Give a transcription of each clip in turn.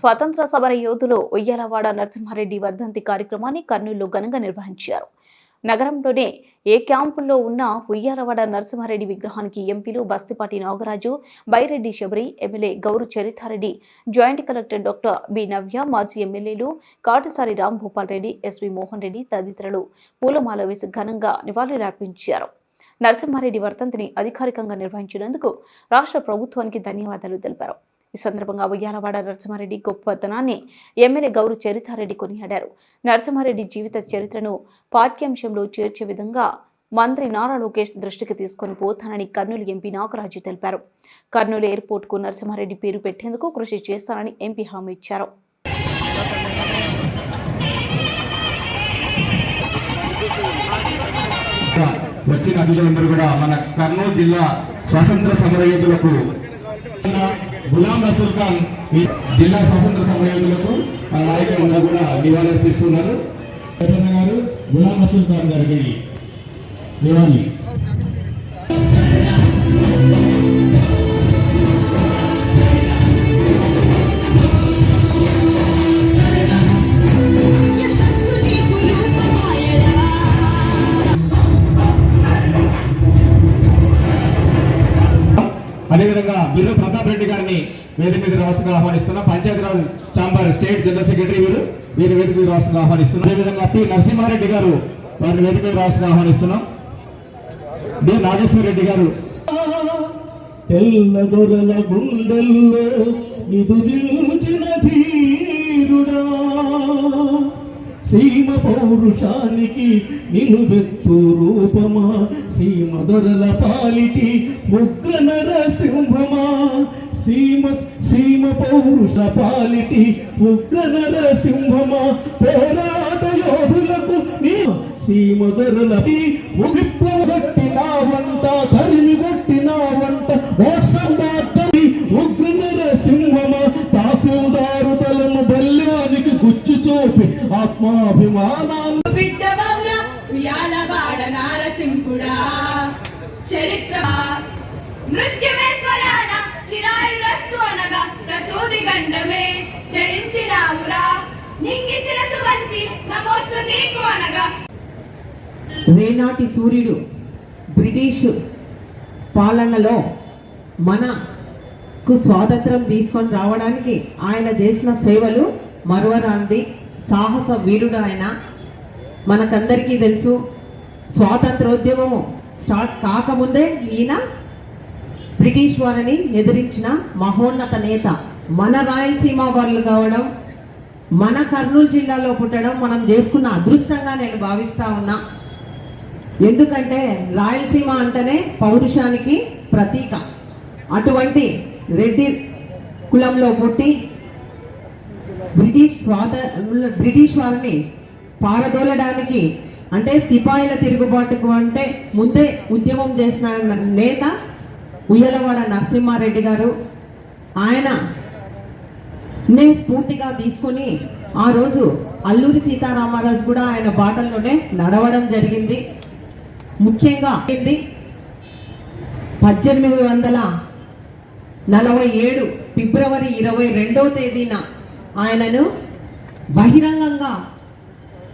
స్వాతంత్ర సమర యోధులు ఉయ్యాలవాడ నరసింహారెడ్డి వర్ధంతి కార్యక్రమాన్ని కర్నూలులో ఘనంగా నిర్వహించారు. నగరంలోనే ఏ క్యాంపుల్లో ఉన్న ఉయ్యాలవాడ నరసింహారెడ్డి విగ్రహానికి ఎంపీలు Bastipati Nagaraju Byreddy Shabari MLA Gouru Charitha Reddy joint collector doctor B Navya మాజీ ఎమ్మెల్యేలు కాటసారి రాంభూపాల్ రెడ్డి ఎస్వి మోహన్ రెడ్డి తదితరులు పూలమాల వేసి ఘనంగా నివాళులర్పించారు నరసింహారెడ్డి వర్ధంతిని అధికారికంగా నిర్వహించినందుకు రాష్ట్ర ప్రభుత్వానికి ధన్యవాదాలు తెలిపారు. ఈ సందర్భంగా ఉయ్యాలవాడ నరసింహారెడ్డి గొప్పతనాన్ని ఎమ్మెల్యే గౌరు చరితారెడ్డి కొనియాడారు. నరసింహారెడ్డి జీవిత చరిత్రను పాఠ్యాంశంలో చేర్చే విధంగా మంత్రి నారా లోకేష్ దృష్టికి తీసుకొని పోతానని కర్నూలు ఎంపీ నాగరాజు తెలిపారు. కర్నూలు ఎయిర్పోర్ట్కు నరసింహారెడ్డి పేరు పెట్టేందుకు కృషి చేస్తానని ఎంపీ హామీ ఇచ్చారు. వచ్చిన అతిథులందరూ కూడా మన కర్నూలు జిల్లా స్వాతంత్ర సమరయోధులకు గులాం రసూల్ ఖాన్ జిల్లా స్వాతంత్ర సమరయోధులకు మన నాయకులందరూ కూడా నివాళులర్పిస్తున్నారు. ప్రసన్న గారు గులాం రసూల్ ఖాన్ గారికి నివాళి అదేవిధంగా బిల్లు ప్రతాప్ రెడ్డి గారిని వేదిక మీద రాష్ట్రంగా ఆహ్వానిస్తున్నా. Panchayati Raj chamber state general secretary వీరు వీరి వేదిక మీద రాష్ట్రంగా ఆహ్వానిస్తున్నాం. అదేవిధంగా పి. నరసింహారెడ్డి గారు వారిని వేదిక మీద రాష్ట్రంగా ఆహ్వానిస్తున్నాం. డి. నాగేశ్వర రెడ్డి గారు తెల్లదొరల గుండెల్లో నిదురించిన ధీరుడా. సీమ పౌరుషానికి నిలువెత్తు రూపమా. సీమ దొరల పాలిటి ఉగ్ర నరసింహమా సీమ సీమ పౌరుష పాలిటి ఉగ్ర నరసింహమా పోరాట యోధులకు నీ సీమ దొరలపి ఉగిప్పగొట్టిన వంట తరిమి కొట్టిన వంట ఓట్సండి ఉగ్ర నరసింహమ తహసీల్దారు తలను బల్యానికి గుచ్చి చూపి ఆత్మాభిమానాన్ని బిడ్డ బౌర ఉయ్యాలవాడ నారసింహుడా. చరిత్ర నృత్య దండమే. జయించి జయించినావురా నింగి శిరసు వంచి నమోస్తు నీకు అనగా. రేనాటి సూర్యుడు బ్రిటిష్ పాలనలో మనకు స్వాతంత్రం తీసుకొని రావడానికి ఆయన చేసిన సేవలు మరువరాంది సాహస వీరుడు ఆయన. మనకందరికీ తెలుసు స్వాతంత్రోద్యమము స్టార్ట్ కాకముందే ఈయన బ్రిటిష్ వారిని ఎదిరించిన మహోన్నత నేత మన రాయలసీమ వాళ్ళు కావడం మన కర్నూలు జిల్లాలో పుట్టడం మనం చేసుకున్న అదృష్టంగా నేను భావిస్తా ఉన్నా. ఎందుకంటే రాయలసీమ అంటేనే పౌరుషానికి ప్రతీక. అటువంటి రెడ్డి కులంలో పుట్టి బ్రిటిష్ స్వాత బ్రిటిష్ వారిని పారదోలడానికి అంటే సిపాయిల తిరుగుబాటుకు అంటే ముందే ఉద్యమం చేసిన నేత ఉయ్యలవాడ నరసింహారెడ్డి గారు ఆయన నే స్ఫూర్తిగా తీసుకొని ఆ రోజు అల్లూరి సీతారామరాజు కూడా ఆయన బాటల్లోనే నడవడం జరిగింది. ముఖ్యంగా పద్దెనిమిది వందల నలభై ఏడు ఫిబ్రవరి ఇరవై రెండవ తేదీన ఆయనను బహిరంగంగా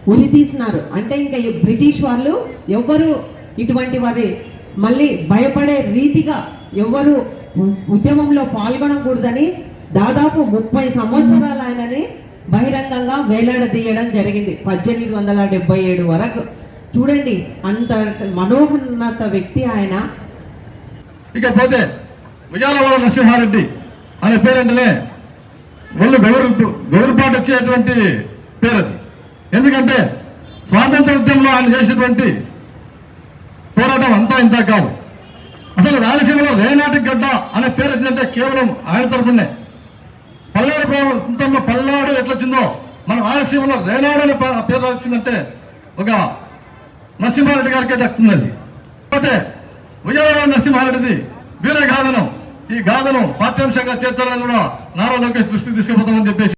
ఉరితీసినారు. అంటే ఇంకా బ్రిటిష్ వాళ్ళు ఎవ్వరూ ఇటువంటి వారి మళ్ళీ భయపడే రీతిగా ఎవ్వరు ఉద్యమంలో పాల్గొనకూడదని దాదాపు ముప్పై సంవత్సరాలు ఆయనని బహిరంగంగా వేలాడదీయడం జరిగింది. పద్దెనిమిది వందల డెబ్బై ఏడు వరకు. చూడండి అంత మనోహన్నత వ్యక్తి ఆయన. ఇకపోతే ఉయ్యాలవాడ నరసింహారెడ్డి అనే పేరంటేనే ఒళ్ళు గౌరు గౌరపాటు వచ్చేటువంటి పేరు ఎందుకంటే స్వాతంత్ర ఉద్యమంలో ఆయన చేసినటువంటి పోరాటం అంతా ఇంత కాదు. అసలు రాయలసీమలో రేనాటి గడ్డ అనే పేరు వచ్చిందంటే కేవలం ఆయన తరఫునే పల్లాడు ప్రాంతంలో పల్లాడు ఎట్లా వచ్చిందో మన రాయలసీమలో రేనాడు అనే పేరు వచ్చిందంటే ఒక నరసింహారెడ్డి గారికే దక్కుతుంది అది కాకపోతే ఉయ్యాలవాడ నరసింహారెడ్డిది వీరే గాథను ఈ గాథను పాఠ్యాంశంగా చేర్చాలని కూడా నారా లోకేష్ దృష్టికి తీసుకుపోతామని చెప్పేసి